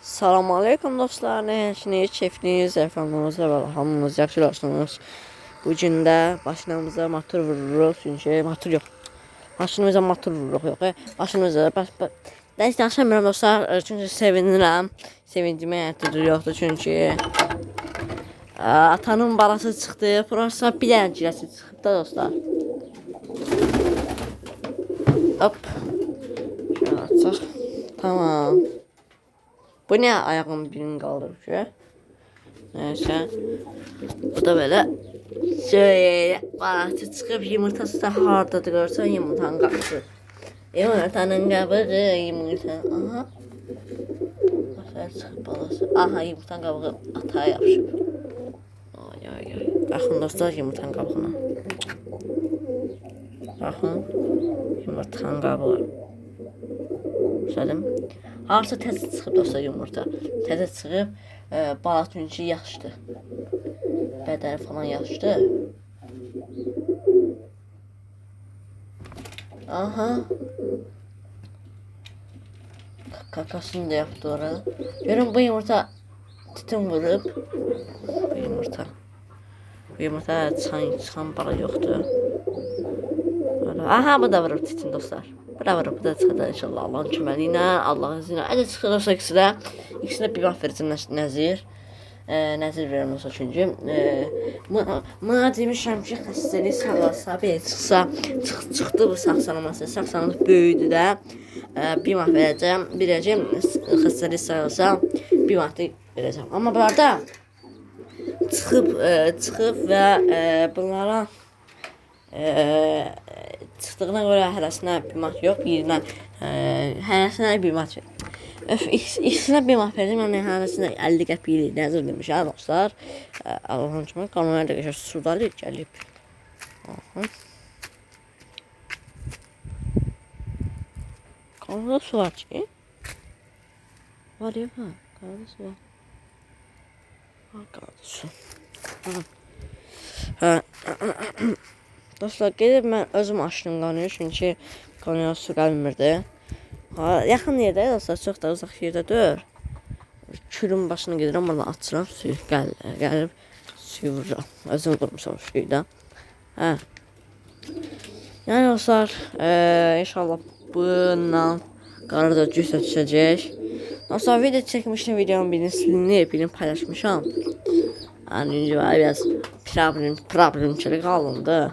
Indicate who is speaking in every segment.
Speaker 1: Salam aleykum dostlar, nəşiniz, keyfiniz, əfəndinizə və hamınız yaxşılarsınız. Bu gün də başlamıza motor vururuq, çünki motor yox. Maşınımıza motor vururuq yox. e, Maşınımıza bəs bəs. Dərs danışamıram dostlar, e, çünki sevinirəm. Sevincimə əhədir yoxdur çünki ə, atanın balası çıxdı. Burası bir dənə girəsi çıxıb da dostlar. Hop. Şöyle açaq. Tamam. Bu ne ayağım birini kaldırmış ya? Neyse. Bu da böyle şöyle balatı çıkıp yumurtası da hardadır görsen yumurtanın kapısı. Yumurtanın kabığı yumurta. Aha. Başlar çıkıp balası. Aha yumurtanın kabığı atağa yapışıb. Ay ay ay. Baxın dostlar yumurtanın qabığına. Baxın. Yumurtanın qabığı. Söyledim. Harsa təzə çıxıb dostlar yumurta. Təzə çıxıb e, balaq çünki yaxşıdır. Bədəni falan yaxşıdır. Aha. Ka- Kakasını da yaptı orada. Görün bu yumurta tütün vurub. Bu yumurta. Bu yumurta çıxan, çıxan bala yoxdur. Aha bu da vurur tütün dostlar. Bu da vurur. Bu da çıxacaq inşallah Allahın köməli ilə, Allahın izni ilə. Əgər çıxırsa ikisi də, ikisine bir vaxt verəcəm Nəz- Nəzir. E, nəzir verirəm olsa çünki. E, ma- Mənə demişəm ki, xəstəlik sağalsa, belə çıxsa, çıx, çıxdı bu saxsalaması. Saxsalaması böyüdü də. E, bir vaxt verəcəm, biləcəm xəstəlik sağalsa, bir vaxt verəcəm. Amma bu arada çıxıb, e, çıxıb və e, bunlara Eee çıxdığına görə hərəsinə bir mat yox, birinə eee hərəsinə bir ver. Öf, ikis- ikisinə bir mat verdim, yəni hərəsinə 50 qəpik nəzər demiş ha dostlar. Eee, Allahın kimi qanunlara da geçer sudalı gəlib. Aha. Qanunda su var ki. Var ya ha, qanunda su var. Ha, qanunda su. Ha. Ha. Dostlar gedib mən özüm açdım qanını çünki qanuya su gəlmirdi. Ha, yaxın yerdə dostlar, çox da uzaq yerdə deyil. Külün başına gedirəm, valla açıram suyu gəl, gəlib suyu vururam. Özüm vurmuşam suyu da. Hə. Yəni dostlar, e, inşallah bundan qarı da cüsə düşəcək. Dostlar video çəkmişdim, videonun birini silinib, birini paylaşmışam. Yəni biraz problem, problemçilik alındı.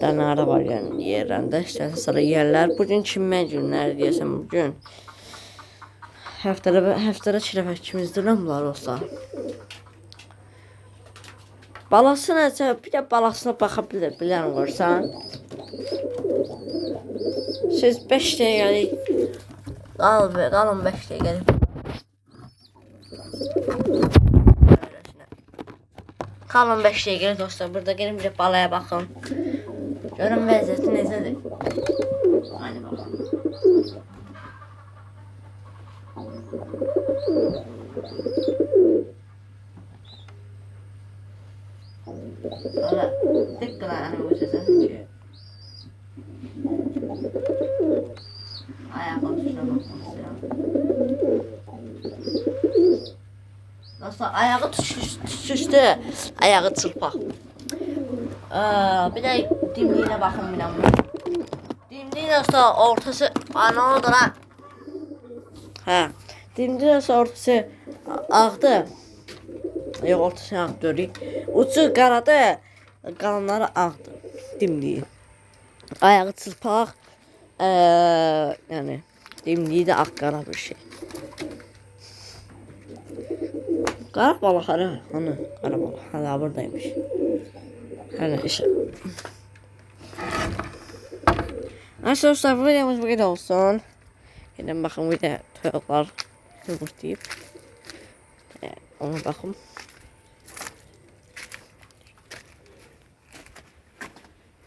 Speaker 1: Dənarı var yəni yerləndə. İstəsə sıra yerlər. Bugün kimə günlər deyəsən bugün. Həftədə həftədə iki dəfə ikimizdir bunlar olsa. Balası necə? Bir də balasına baxa bilər, bilərəm görsən. Siz 5 dəqiqəlik qal be, qalın 5 dəqiqəlik. Qalın 5 dəqiqə dostlar. Burada gəlin bir balaya baxın. Vəziyyəti necədir. Hadi bakalım. Hala tek kulağını uçacak çünkü. Ayağa konuşuna bakmak Dostlar ayağı düşüşdü. Ayağı çırpaq. Aa, bir de dimdiyine bakın bir amma. Dimdiyi dostlar ortası ana oldu lan. Hə. Dimdiyi dostlar ortası ağdı. Yox, ortası ağ görük. Ucu qaradı. Qalanları ağdı. Dimdiyi. Ayağı çırpaq. Ee, yəni dimdiyi də ağ qara bir şey. Qara balıq hara? Hani qara balıq hala buradaymış. Hala işte. Dostlar bu videomuz kadar olsun. Gelin bakın bir de tavuklar yumurtlayıp. Evet, ona bakın.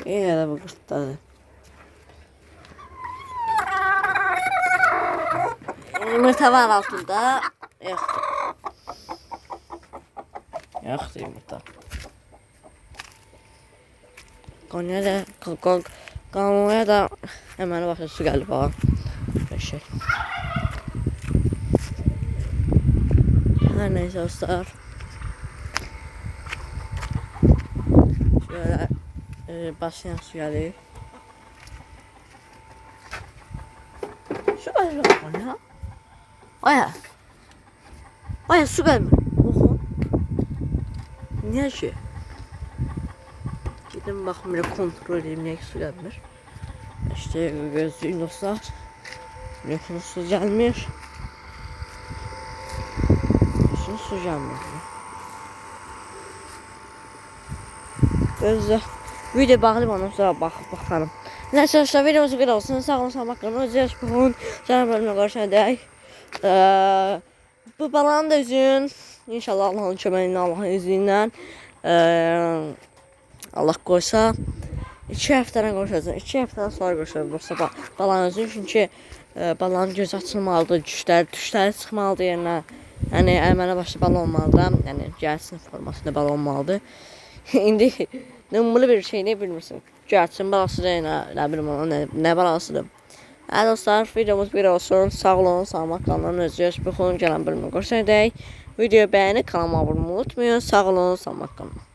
Speaker 1: Yine de bu kurtladı. Yumurta var altında. Yok. Yoktu yumurta. Konuya da kok Kamuya da hemen başa su falan. Böyle şey. Her neyse dostlar. Şöyle e, başlayan su gelir. Su gelir lan ya. Aya. Aya su gelme. Oho. Niye ki? Gidin bakın bir kontrol edeyim ki su gelmir. İşte gözlüğün dostlar. Biliyorsunuz su gelmiyor. Biliyorsunuz su gelmiyor. Gözle. Video bağlayıp ondan sonra bak bakalım. Neyse arkadaşlar videomuz bu kadar olsun. Sağ olun sağ bakın. Özdeş bugün. Canım bölümüne görüşene dek. Bu balanı da üzün. İnşallah Allah'ın köməyinlə, Allah'ın izniyle. Ee, Allah qoysa. İki həftədən qoşacağım. İki həftədən sonra qoşacağım. Yoxsa ba balanı üzün. Çünki e, balanın gözü açılmalıdır. Düşlər, düşləri çıxmalıdır yerinə. Yəni əmələ başlı bal olmalıdır. Yəni gəlsin formasında bal olmalıdır. İndi numaralı bir şey ne bilmirsin. Gəlsin balasıdır yenə, nə bilim ona nə, nə balasıdır. Hə dostlar, videomuz bir olsun. Sağ olun, sağlamak kanalının özgürüz. Bu konu gələn bölümü görüşənədək. Videoyu bəyənib kanalıma abunə olmayı unutmayın. Sağ olun, sağlamak kanalına.